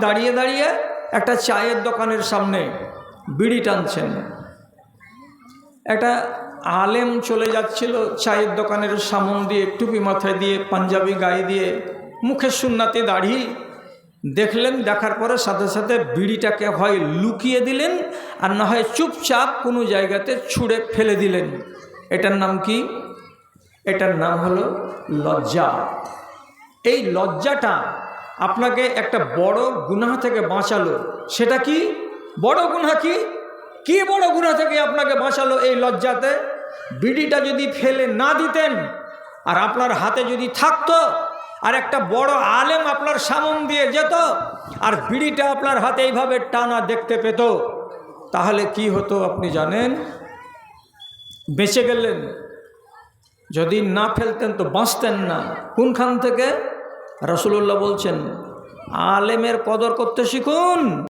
দাঁড়িয়ে দাঁড়িয়ে একটা চায়ের দোকানের সামনে বিড়ি টানছেন। একটা আলেম চলে যাচ্ছিল চায়ের দোকানের সামন দিয়ে, টুপি মাথায় দিয়ে, পাঞ্জাবি গায়ে দিয়ে মুখে সুন্নাতে দাড়ি দেখলেন, দেখার পরে সাথে সাথে বিড়িটাকে হয় লুকিয়ে দিলেন আর না হয় চুপচাপ কোনো জায়গাতে ছুঁড়ে ফেলে দিলেন। এটার নাম কি? এটার নাম হলো লজ্জা। এই লজ্জাটা আপনাকে একটা বড় গুনাহ থেকে বাঁচালো। সেটা কি? বড় গুনাহ কি? কি বড় গুনাহ থেকে আপনাকে বাঁচালো এই লজ্জাতে? বিড়িটা যদি ফেলে না দিতেন আর আপনার হাতে যদি থাকতো আর একটা বড় আলেম আপনার সামন দিয়ে যেত আর বিড়িটা আপনার হাতে এইভাবে টানা দেখতে পেত, তাহলে কি হতো আপনি জানেন? বেঁচে গেলেন। যদি না ফেলতেন তো বাঁচতেন না। কোনখান থেকে? রসুল্লাহ বলছেন আলেমের কদর করতে শিখুন।